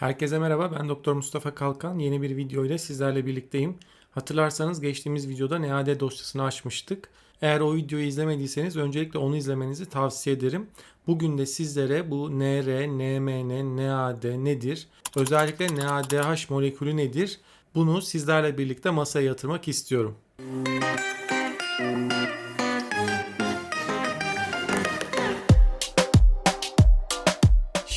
Herkese merhaba ben Doktor Mustafa Kalkan yeni bir video ile sizlerle birlikteyim. Hatırlarsanız geçtiğimiz videoda NAD dosyasını açmıştık. Eğer o videoyu izlemediyseniz öncelikle onu izlemenizi tavsiye ederim. Bugün de sizlere bu NR, NMN, NAD nedir? Özellikle NADH molekülü nedir? Bunu sizlerle birlikte masaya yatırmak istiyorum.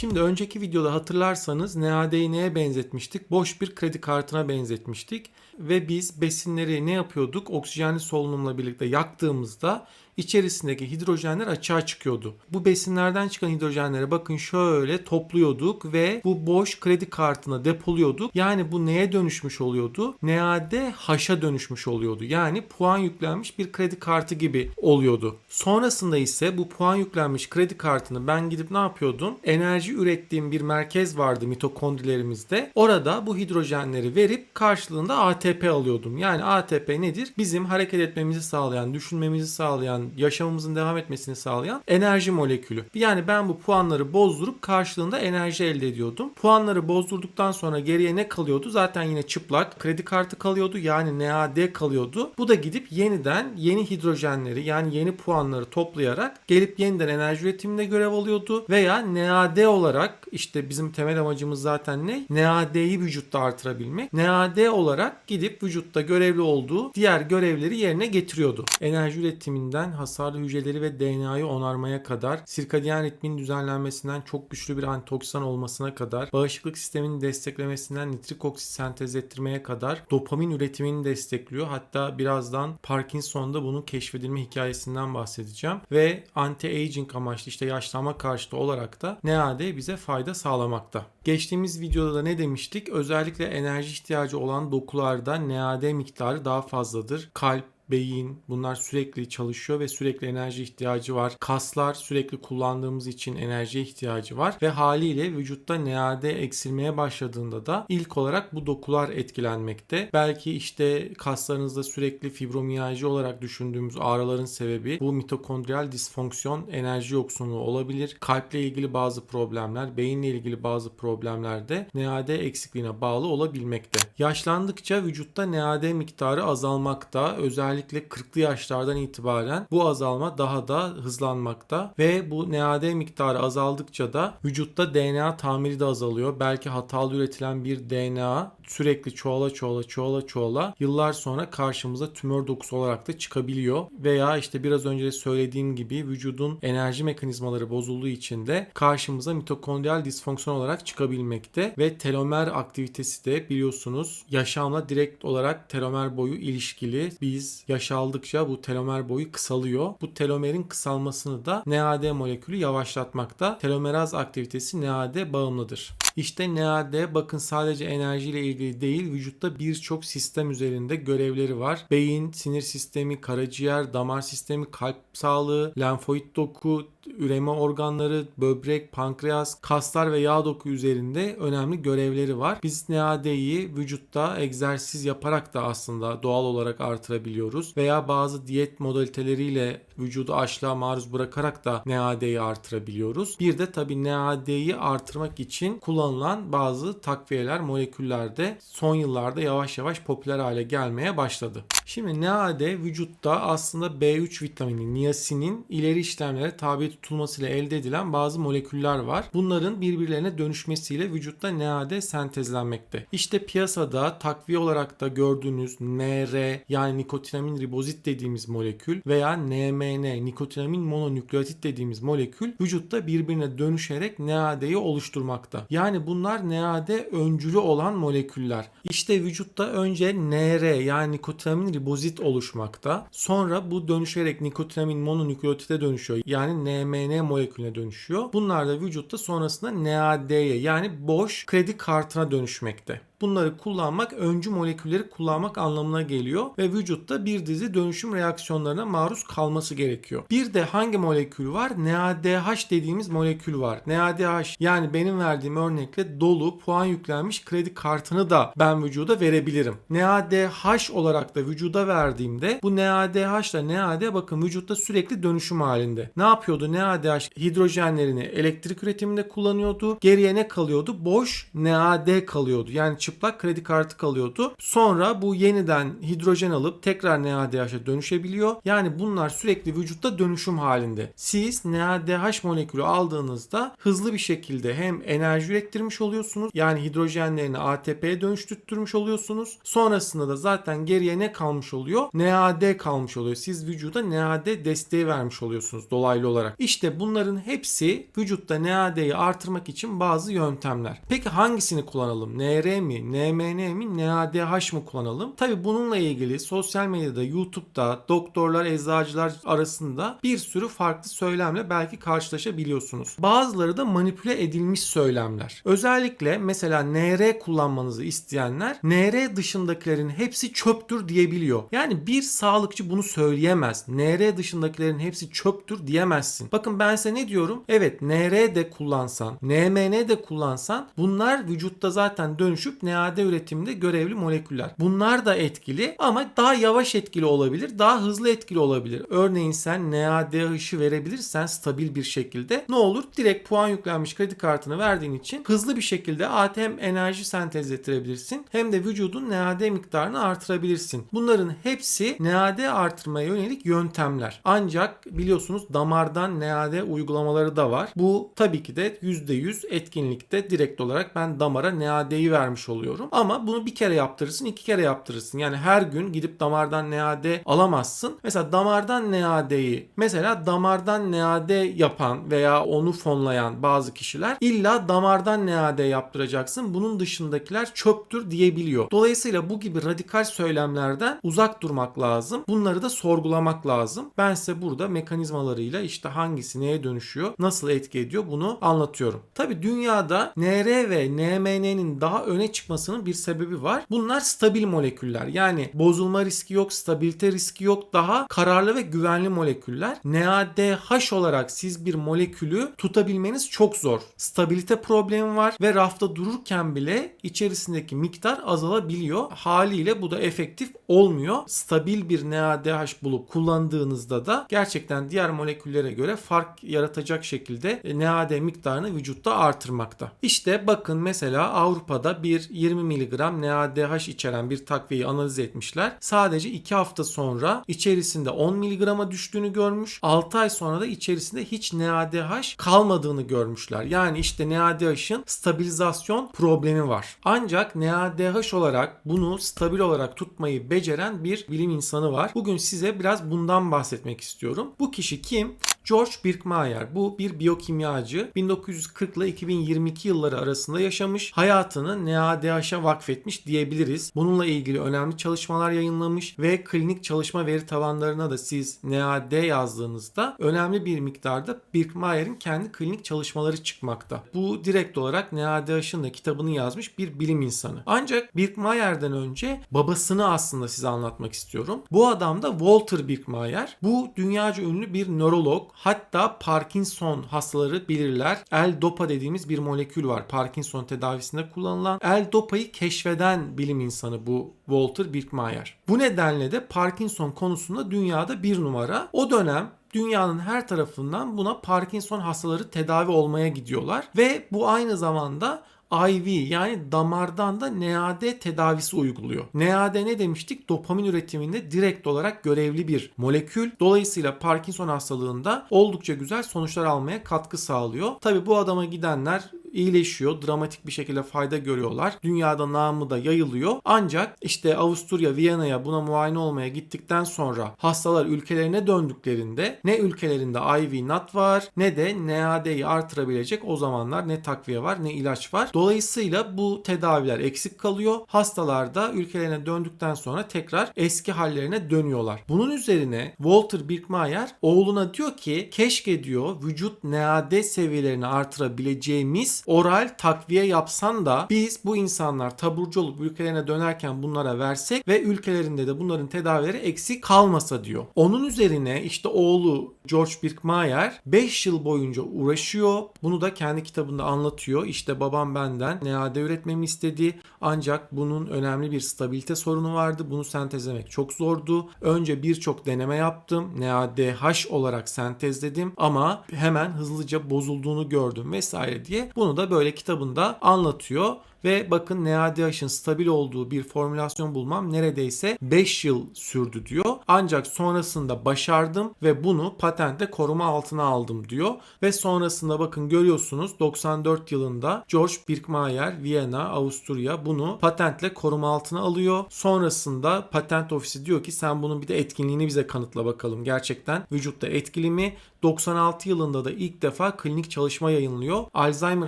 Şimdi önceki videoda hatırlarsanız NAD'yi neye benzetmiştik? Boş bir kredi kartına benzetmiştik. Ve biz besinleri ne yapıyorduk? Oksijenli solunumla birlikte yaktığımızda içerisindeki hidrojenler açığa çıkıyordu. Bu besinlerden çıkan hidrojenleri bakın şöyle topluyorduk ve bu boş kredi kartına depoluyorduk. Yani bu neye dönüşmüş oluyordu? NADH'a dönüşmüş oluyordu. Yani puan yüklenmiş bir kredi kartı gibi oluyordu. Sonrasında ise bu puan yüklenmiş kredi kartını ben gidip ne yapıyordum? Enerji ürettiğim bir merkez vardı mitokondrilerimizde. Orada bu hidrojenleri verip karşılığında ATP alıyordum. Yani ATP nedir? Bizim hareket etmemizi sağlayan, düşünmemizi sağlayan, yaşamımızın devam etmesini sağlayan enerji molekülü. Yani ben bu puanları bozdurup karşılığında enerji elde ediyordum. Puanları bozdurduktan sonra geriye ne kalıyordu? Zaten yine çıplak kredi kartı kalıyordu. Yani NAD kalıyordu. Bu da gidip yeniden yeni hidrojenleri yani yeni puanları toplayarak gelip yeniden enerji üretiminde görev alıyordu. Veya NAD olarak işte bizim temel amacımız zaten ne? NAD'yi vücutta artırabilmek. NAD olarak gidip vücutta görevli olduğu diğer görevleri yerine getiriyordu. Enerji üretiminden hasarlı hücreleri ve DNA'yı onarmaya kadar, sirkadiyen ritmin düzenlenmesinden çok güçlü bir antioksidan olmasına kadar, bağışıklık sisteminin desteklemesinden nitrik oksit sentezlettirmeye kadar dopamin üretimini destekliyor. Hatta birazdan Parkinson'da bunun keşfedilme hikayesinden bahsedeceğim. Ve anti-aging amaçlı işte yaşlanma karşıtı olarak da NAD bize fayda sağlamakta. Geçtiğimiz videoda da ne demiştik? Özellikle enerji ihtiyacı olan dokularda NAD miktarı daha fazladır. Kalp, beyin bunlar sürekli çalışıyor ve sürekli enerji ihtiyacı var. Kaslar sürekli kullandığımız için enerjiye ihtiyacı var ve haliyle vücutta NAD eksilmeye başladığında da ilk olarak bu dokular etkilenmekte. Belki işte kaslarınızda sürekli fibromiyalji olarak düşündüğümüz ağrıların sebebi bu mitokondriyal disfonksiyon enerji yoksunluğu olabilir. Kalple ilgili bazı problemler, beyinle ilgili bazı problemler de NAD eksikliğine bağlı olabilmekte. Yaşlandıkça vücutta NAD miktarı azalmakta. Özellikle 40'lı yaşlardan itibaren bu azalma daha da hızlanmakta ve bu NAD miktarı azaldıkça da vücutta DNA tamiri de azalıyor. Belki hatalı üretilen bir DNA sürekli çoğala çoğala çoğala çoğala yıllar sonra karşımıza tümör dokusu olarak da çıkabiliyor. Veya işte biraz önce söylediğim gibi vücudun enerji mekanizmaları bozulduğu için de karşımıza mitokondriyal disfonksiyon olarak çıkabilmekte ve telomer aktivitesi de biliyorsunuz yaşamla direkt olarak telomer boyu ilişkili. Biz yaş aldıkça bu telomer boyu kısalıyor. Bu telomerin kısalmasını da NAD molekülü yavaşlatmakta. Telomeraz aktivitesi NAD bağımlıdır. İşte NAD bakın sadece enerjiyle ilgili değil vücutta birçok sistem üzerinde görevleri var. Beyin, sinir sistemi, karaciğer, damar sistemi, kalp sağlığı, lenfoid doku, üreme organları, böbrek, pankreas, kaslar ve yağ doku üzerinde önemli görevleri var. Biz NAD'yi vücutta egzersiz yaparak da aslında doğal olarak artırabiliyoruz veya bazı diyet modaliteleriyle vücudu açlığa maruz bırakarak da NAD'yi artırabiliyoruz. Bir de tabii NAD'yi artırmak için kullanılan bazı takviyeler, moleküller de son yıllarda yavaş yavaş popüler hale gelmeye başladı. Şimdi NAD vücutta aslında B3 vitamini, niyasinin ileri işlemlere tabi tutulmasıyla elde edilen bazı moleküller var. Bunların birbirlerine dönüşmesiyle vücutta NAD sentezlenmekte. İşte piyasada takviye olarak da gördüğünüz NR yani nikotinamin ribozit dediğimiz molekül veya NMN nikotinamin mononükleotit dediğimiz molekül vücutta birbirine dönüşerek NAD'yi oluşturmakta. Yani bunlar NAD öncülü olan moleküller. İşte vücutta önce NR yani nikotinamin ribozit oluşmakta. Sonra bu dönüşerek nikotinamin mononükleotide dönüşüyor. Yani NMN molekülüne dönüşüyor. Bunlar da vücutta sonrasında NAD'ye yani boş kredi kartına dönüşmekte. Bunları kullanmak öncü molekülleri kullanmak anlamına geliyor ve vücutta bir dizi dönüşüm reaksiyonlarına maruz kalması gerekiyor. Bir de hangi molekül var? NADH dediğimiz molekül var. NADH yani benim verdiğim örnekle dolu puan yüklenmiş kredi kartını da ben vücuda verebilirim. NADH olarak da vücuda verdiğimde bu NADH ile NAD bakın vücutta sürekli dönüşüm halinde. Ne yapıyordu? NADH hidrojenlerini elektrik üretiminde kullanıyordu. Geriye ne kalıyordu? Boş NAD kalıyordu. Yani çıplak kredi kartı kalıyordu. Sonra bu yeniden hidrojen alıp tekrar NADH'a dönüşebiliyor. Yani bunlar sürekli vücutta dönüşüm halinde. Siz NADH molekülü aldığınızda hızlı bir şekilde hem enerji ürettirmiş oluyorsunuz. Yani hidrojenlerini ATP'ye dönüştürmüş oluyorsunuz. Sonrasında da zaten geriye ne kalmış oluyor? NAD kalmış oluyor. Siz vücuda NAD desteği vermiş oluyorsunuz dolaylı olarak. İşte bunların hepsi vücutta NAD'yi artırmak için bazı yöntemler. Peki hangisini kullanalım? NR mi, NMN mi, NADH mı kullanalım? Tabi bununla ilgili sosyal medyada, YouTube'da, doktorlar, eczacılar arasında bir sürü farklı söylemle belki karşılaşabiliyorsunuz. Bazıları da manipüle edilmiş söylemler. Özellikle mesela NR kullanmanızı isteyenler NR dışındakilerin hepsi çöptür diyebiliyor. Yani bir sağlıkçı bunu söyleyemez. NR dışındakilerin hepsi çöptür diyemezsin. Bakın ben size ne diyorum? Evet NR de kullansan, NMN de kullansan bunlar vücutta zaten dönüşüp NAD üretiminde görevli moleküller. Bunlar da etkili ama daha yavaş etkili olabilir, daha hızlı etkili olabilir. Örneğin sen NADH'ı verebilirsen stabil bir şekilde ne olur? Direkt puan yüklenmiş kredi kartını verdiğin için hızlı bir şekilde hem enerji sentez ettirebilirsin hem de vücudun NAD miktarını artırabilirsin. Bunların hepsi NAD artırmaya yönelik yöntemler. Ancak biliyorsunuz damardan NAD uygulamaları da var. Bu tabii ki de %100 etkinlikte direkt olarak ben damara NAD'yi vermiş oluyorum. Ama bunu bir kere yaptırırsın, iki kere yaptırırsın. Yani her gün gidip damardan NAD alamazsın. Mesela damardan NAD'yi mesela damardan NAD yapan veya onu fonlayan bazı kişiler illa damardan NAD yaptıracaksın. Bunun dışındakiler çöptür diyebiliyor. Dolayısıyla bu gibi radikal söylemlerden uzak durmak lazım. Bunları da sorgulamak lazım. Ben size burada mekanizmalarıyla işte hangisi neye dönüşüyor, nasıl etki ediyor bunu anlatıyorum. Tabi dünyada NR ve NMN'nin daha öne çıkmasının bir sebebi var. Bunlar stabil moleküller. Yani bozulma riski yok, stabilite riski yok. Daha kararlı ve güvenli moleküller. NADH olarak siz bir molekülü tutabilmeniz çok zor. Stabilite problemi var ve rafta dururken bile içerisindeki miktar azalabiliyor. Haliyle bu da efektif olmuyor. Stabil bir NADH bulup kullandığınızda da gerçekten diğer moleküllere göre fark yaratacak şekilde NAD miktarını vücutta artırmakta. İşte bakın mesela Avrupa'da bir 20 mg NADH içeren bir takviyeyi analiz etmişler. Sadece 2 hafta sonra içerisinde 10 mg'a düştüğünü görmüş. 6 ay sonra da içerisinde hiç NADH kalmadığını görmüşler. Yani işte NADH'ın stabilizasyon problemi var. Ancak NADH olarak bunu stabil olarak tutmayı beceren bir bilim insanı var. Bugün size biraz bundan bahsetmek istiyorum. Bu kişi kim? George Birkmayer. Bu bir biyokimyacı. 1940 ile 2022 yılları arasında yaşamış. Hayatını NADH'a vakfetmiş diyebiliriz. Bununla ilgili önemli çalışmalar yayınlamış ve klinik çalışma veri tabanlarına da siz NAD yazdığınızda önemli bir miktarda Birkmayer'in kendi klinik çalışmaları çıkmakta. Bu direkt olarak NADH'ın da kitabını yazmış bir bilim insanı. Ancak Birkmayer'den önce babasını aslında size anlatmak istiyorum. Bu adam da Walter Birkmayer. Bu dünyaca ünlü bir nörolog. Hatta Parkinson hastaları bilirler. L-DOPA dediğimiz bir molekül var. Parkinson tedavisinde kullanılan L-DOPA'yı keşfeden bilim insanı bu Walter Birkmayer. Bu nedenle de Parkinson konusunda dünyada bir numara. O dönem dünyanın her tarafından buna Parkinson hastaları tedavi olmaya gidiyorlar ve bu aynı zamanda IV yani damardan da NAD tedavisi uyguluyor. NAD ne demiştik? Dopamin üretiminde direkt olarak görevli bir molekül. Dolayısıyla Parkinson hastalığında oldukça güzel sonuçlar almaya katkı sağlıyor. Tabi bu adama gidenler iyileşiyor. Dramatik bir şekilde fayda görüyorlar. Dünyada namı da yayılıyor. Ancak işte Avusturya, Viyana'ya buna muayene olmaya gittikten sonra hastalar ülkelerine döndüklerinde ne ülkelerinde IV NAT var ne de NAD'yi artırabilecek o zamanlar ne takviye var ne ilaç var. Dolayısıyla bu tedaviler eksik kalıyor. Hastalar da ülkelerine döndükten sonra tekrar eski hallerine dönüyorlar. Bunun üzerine Walter Birkmayer oğluna diyor ki keşke diyor vücut NAD seviyelerini artırabileceğimiz oral takviye yapsan da biz bu insanlar taburcu olup ülkelerine dönerken bunlara versek ve ülkelerinde de bunların tedavileri eksik kalmasa diyor. Onun üzerine işte oğlu George Birkmayer 5 yıl boyunca uğraşıyor. Bunu da kendi kitabında anlatıyor. İşte babam benden NAD üretmemi istedi. Ancak bunun önemli bir stabilite sorunu vardı. Bunu sentezlemek çok zordu. Önce birçok deneme yaptım. NADH olarak sentezledim ama hemen hızlıca bozulduğunu gördüm vesaire diye. Bunu da böyle kitabında anlatıyor. Ve bakın NADH'ın stabil olduğu bir formülasyon bulmam neredeyse 5 yıl sürdü diyor. Ancak sonrasında başardım ve bunu patentte koruma altına aldım diyor. Ve sonrasında bakın görüyorsunuz 94 yılında George Birkmayer Viyana, Avusturya bunu patentle koruma altına alıyor. Sonrasında patent ofisi diyor ki sen bunun bir de etkinliğini bize kanıtla bakalım. Gerçekten vücutta etkili mi? 96 yılında da ilk defa klinik çalışma yayınlıyor. Alzheimer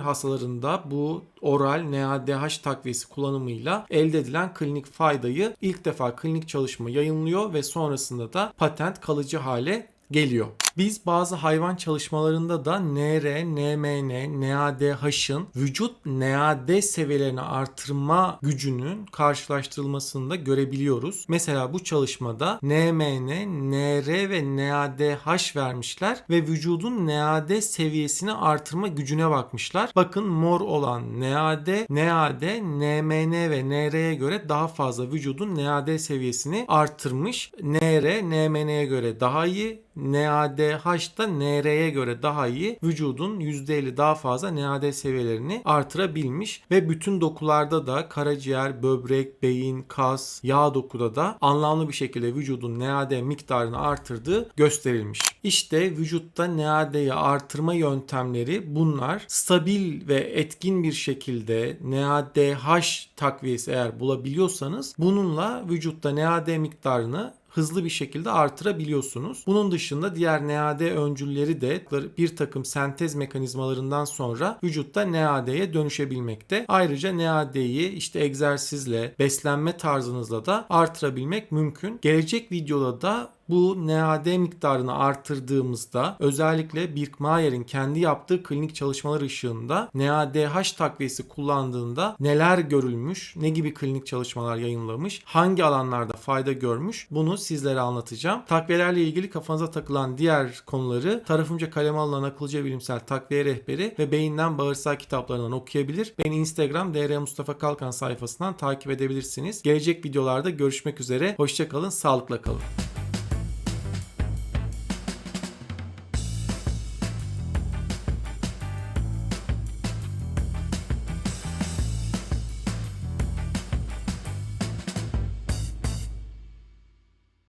hastalarında bu oral NADH takviyesi kullanımıyla elde edilen klinik faydayı ilk defa klinik çalışma yayınlıyor ve sonrasında da patent kalıcı hale geliyor. Biz bazı hayvan çalışmalarında da NR, NMN, NADH'ın vücut NAD seviyelerini artırma gücünün karşılaştırılmasını da görebiliyoruz. Mesela bu çalışmada NMN, NR ve NADH vermişler ve vücudun NAD seviyesini artırma gücüne bakmışlar. Bakın mor olan NAD, NAD, NMN ve NR'ye göre daha fazla vücudun NAD seviyesini artırmış. NR, NMN'ye göre daha iyi, NADH da NR'ye göre daha iyi vücudun %50 daha fazla NAD seviyelerini artırabilmiş ve bütün dokularda da karaciğer, böbrek, beyin, kas, yağ dokuda da anlamlı bir şekilde vücudun NAD miktarını artırdığı gösterilmiş. İşte vücutta NAD'yi artırma yöntemleri bunlar. Stabil ve etkin bir şekilde NADH takviyesi eğer bulabiliyorsanız bununla vücutta NAD miktarını hızlı bir şekilde artırabiliyorsunuz. Bunun dışında diğer NAD öncülleri de bir takım sentez mekanizmalarından sonra vücutta NAD'ye dönüşebilmekte. Ayrıca NAD'yi işte egzersizle, beslenme tarzınızla da artırabilmek mümkün. Gelecek videoda da bu NAD miktarını arttırdığımızda özellikle Birkmayer'in kendi yaptığı klinik çalışmalar ışığında NADH takviyesi kullandığında neler görülmüş, ne gibi klinik çalışmalar yayınlamış, hangi alanlarda fayda görmüş bunu sizlere anlatacağım. Takviyelerle ilgili kafanıza takılan diğer konuları tarafımca kaleme alınan akılcı bilimsel takviye rehberi ve beyinden bağırsağı kitaplarından okuyabilir. Beni Instagram DR Mustafa Kalkan sayfasından takip edebilirsiniz. Gelecek videolarda görüşmek üzere. Hoşçakalın, sağlıkla kalın.